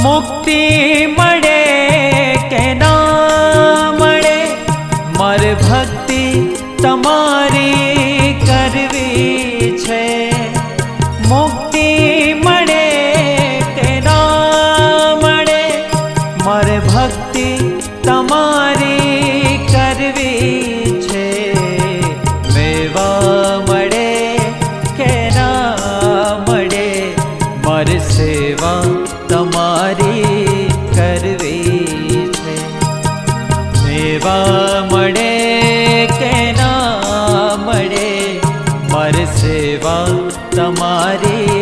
મુક્તિ મળે કે ના મળે? મારે ભક્તિ તમારી કરવી છે. મુક્તિ મળે કે ના મળે? મારે ભક્તિ હર સેવા તમારી કરવી છે. સેવા મળે કે ના મળે મર સેવા તમારી